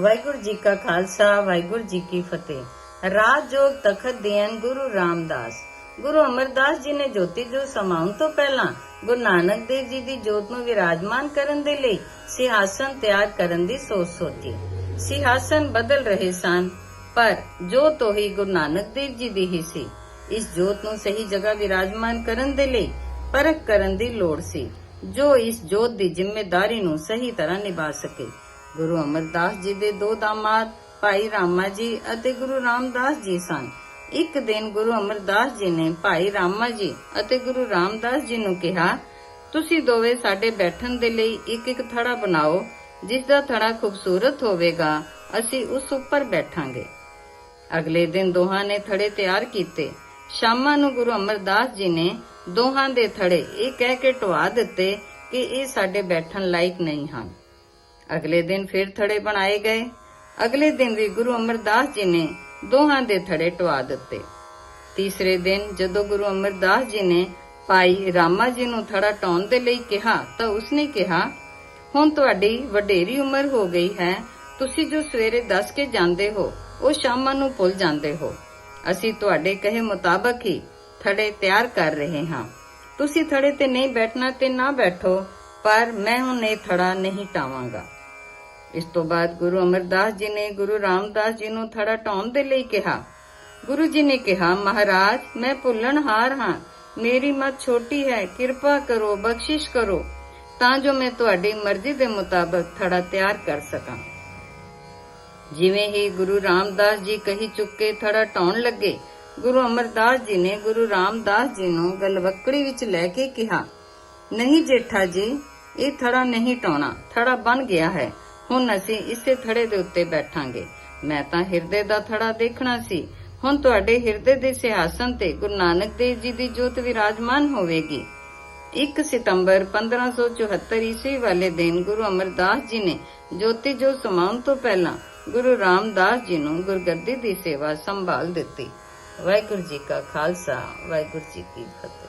ਵਾਹਿਗੁਰੂ ਜੀ ਕਾ ਖਾਲਸਾ, ਵਾਹਿਗੁਰੂ ਜੀ ਕੀ ਫਤਿਹ। ਰਾਜ ਜੋਗ ਤਖਤ ਦੇਨ ਗੁਰੂ ਰਾਮਦਾਸ। ਗੁਰੂ ਅਮਰਦਾਸ ਜੀ ਨੇ ਜੋਤੀ ਜੋ ਸਮਾਉਣ ਤੋਂ ਪਹਿਲਾਂ ਗੁਰੂ ਨਾਨਕ ਦੇਵ ਜੀ ਦੀ ਜੋਤ ਨੂੰ ਵਿਰਾਜਮਾਨ ਕਰਨ ਦੇ ਲਈ ਸਿਹਾਸਨ ਤਿਆਰ ਕਰਨ ਦੀ ਸੋਚ ਸੋਚੀ। ਸਿਹਾਸਨ ਬਦਲ ਰਹੇ ਸਨ, ਪਰ ਜੋਤ ਤੋਂ ਹੀ ਗੁਰੂ ਨਾਨਕ ਦੇਵ ਜੀ ਦੀ ਹੀ ਸੀ। ਇਸ ਜੋਤ ਨੂੰ ਸਹੀ ਜਗ੍ਹਾ ਵਿਰਾਜਮਾਨ ਕਰਨ ਦੇ ਲਈ ਪਰਖ ਕਰਨ ਦੀ ਲੋੜ ਸੀ, ਜੋ ਇਸ ਜੋਤ ਦੀ ਜ਼ਿੰਮੇਵਾਰੀ ਨੂੰ ਸਹੀ ਤਰ੍ਹਾਂ ਨਿਭਾ ਸਕੇ। ਗੁਰੂ ਅਮਰਦਾਸ ਜੀ ਦੇ ਦੋ ਦਾਮਾਦ, ਭਾਈ ਰਾਮਾ ਜੀ ਅਤੇ ਗੁਰੂ ਰਾਮਦਾਸ ਜੀ ਸਨ। ਇੱਕ ਦਿਨ ਗੁਰੂ ਅਮਰਦਾਸ ਜੀ ਨੇ ਭਾਈ ਰਾਮਾ ਜੀ ਅਤੇ ਗੁਰੂ ਰਾਮਦਾਸ ਜੀ ਨੂੰ ਕਿਹਾ, ਤੁਸੀਂ ਦੋਵੇਂ ਸਾਡੇ ਬੈਠਣ ਦੇ ਲਈ ਇੱਕ ਇੱਕ ਥੜਾ ਬਣਾਓ, ਜਿਸ ਦਾ ਥੜਾ ਖੂਬਸੂਰਤ ਹੋਵੇਗਾ, ਅਸੀਂ ਉਸ ਉੱਪਰ ਬੈਠਾਂਗੇ। ਅਗਲੇ ਦਿਨ ਦੋਹਾਂ ਨੇ ਥੜੇ ਤਿਆਰ ਕੀਤੇ। ਸ਼ਾਮਾਂ ਨੂੰ ਗੁਰੂ ਅਮਰਦਾਸ ਜੀ ਨੇ ਦੋਹਾਂ ਦੇ ਥੜੇ ਇਹ ਕਹਿ ਕੇ ਢਵਾ ਦਿੱਤੇ ਕਿ ਇਹ ਸਾਡੇ ਬੈਠਣ ਲਾਇਕ ਨਹੀਂ ਹਨ। ਅਗਲੇ ਦਿਨ ਫਿਰ ਥੜੇ ਬਣਾਏ ਗਏ। ਅਗਲੇ ਦਿਨ ਵੀ ਗੁਰੂ ਅਮਰਦਾਸ ਜੀ ਨੇ ਦੋਹਾਂ ਦੇ ਥੜੇ ਢਵਾ ਦਿੱਤੇ। ਤੀਸਰੇ ਦਿਨ ਜਦੋਂ ਗੁਰੂ ਅਮਰਦਾਸ ਜੀ ਨੇ ਭਾਈ ਰਾਮਾ ਜੀ ਨੂੰ ਥੜਾ ਟਾਉਣ ਦੇ ਲਈ ਕਿਹਾ, ਤਾਂ ਉਸਨੇ ਕਿਹਾ, ਹੁਣ ਤੁਹਾਡੀ ਵਡੇਰੀ ਉਮਰ ਹੋ ਗਈ ਹੈ। ਤੁਸੀਂ ਜੋ ਸਵੇਰੇ ਦੱਸ ਕੇ ਜਾਂਦੇ ਹੋ, ਉਹ ਸ਼ਾਮਾਂ ਨੂੰ ਭੁੱਲ ਜਾਂਦੇ ਹੋ। ਅਸੀਂ ਤੁਹਾਡੇ ਕਹੇ ਮੁਤਾਬਕ ਹੀ ਥੜੇ ਤਿਆਰ ਕਰ ਰਹੇ ਹਾਂ। ਤੁਸੀਂ ਥੜੇ ਤੇ ਨਹੀਂ ਬੈਠਣਾ ਤੇ ਨਾ ਬੈਠੋ, ਪਰ ਮੈਂ ਹੁਣ ਇਹ ਥੜਾ ਨਹੀਂ ਟਾਵਾਂਗਾ। ਇਸ ਤੋਂ ਬਾਅਦ ਗੁਰੂ ਅਮਰਦਾਸ ਜੀ ਨੇ ਗੁਰੂ ਰਾਮਦਾਸ ਜੀ ਨੂੰ ਥੜਾ ਟਾਉਣ ਦੇ ਲਈ ਕਿਹਾ। ਗੁਰੂ ਜੀ ਨੇ ਕਿਹਾ, ਮਹਾਰਾਜ, ਮੈਂ ਭੁੱਲਣਹਾਰ ਹਾਂ। ਮੇਰੀ ਮਤ ਛੋਟੀ ਹੈ, ਕਿਰਪਾ ਕਰੋ, ਬਖਸ਼ਿਸ਼ ਕਰੋ, ਤਾਂ ਜੋ ਮੈਂ ਤੁਹਾਡੀ ਮਰਜ਼ੀ ਦੇ ਮੁਤਾਬਕ ਥੜਾ ਤਿਆਰ ਕਰ ਸਕਾਂ। ਜਿਵੇਂ ਹੀ ਗੁਰੂ ਰਾਮਦਾਸ ਜੀ ਕਹੀ ਚੁੱਕੇ ਥੜਾ ਟਾਉਣ ਲੱਗੇ, ਗੁਰੂ ਅਮਰਦਾਸ ਜੀ ਨੇ ਗੁਰੂ ਰਾਮਦਾਸ ਜੀ ਨੂੰ ਗਲਵੱਕੜੀ ਵਿੱਚ ਲੈ ਕੇ ਕਿਹਾ, ਨਹੀਂ ਜੇਠਾ ਜੀ, ਇਹ ਥੜਾ ਨਹੀਂ ਟਾਉਣਾ, ਥੜਾ ਬਣ ਗਿਆ ਹੈ। ਹੁਣ ਅਸੀਂ ਇਸੇ ਥੜੇ ਦੇ ਉੱਤੇ ਬੈਠਾਂਗੇ। ਮੈਂ ਤਾਂ ਹਿਰਦੇ ਦਾ ਥੜਾ ਦੇਖਣਾ ਸੀ। ਹੁਣ ਤੁਹਾਡੇ ਹਿਰਦੇ ਦੇ ਸਿਹਾਸਨ ਤੇ ਗੁਰੂ ਨਾਨਕ ਦੇਵ ਜੀ ਦੀ ਜੋਤ ਵਿਰਾਜਮਾਨ ਹੋਵੇਗੀ। 1 ਸਤੰਬਰ 1574 ਈਸਵੀ ਵਾਲੇ ਦਿਨ ਗੁਰੂ ਅਮਰਦਾਸ ਜੀ ਨੇ ਜੋਤੀ ਜੋ ਸਮਾਉਣ ਤੋਂ ਪਹਿਲਾਂ ਗੁਰੂ ਰਾਮਦਾਸ ਜੀ ਨੂੰ ਗੁਰਗੱਦੀ ਦੀ ਸੇਵਾ ਸੰਭਾਲ ਦਿੱਤੀ। ਵਾਹਿਗੁਰੂ ਜੀ ਕਾ ਖਾਲਸਾ, ਵਾਹਿਗੁਰੂ ਜੀ ਕੀ ਫਤਿਹ।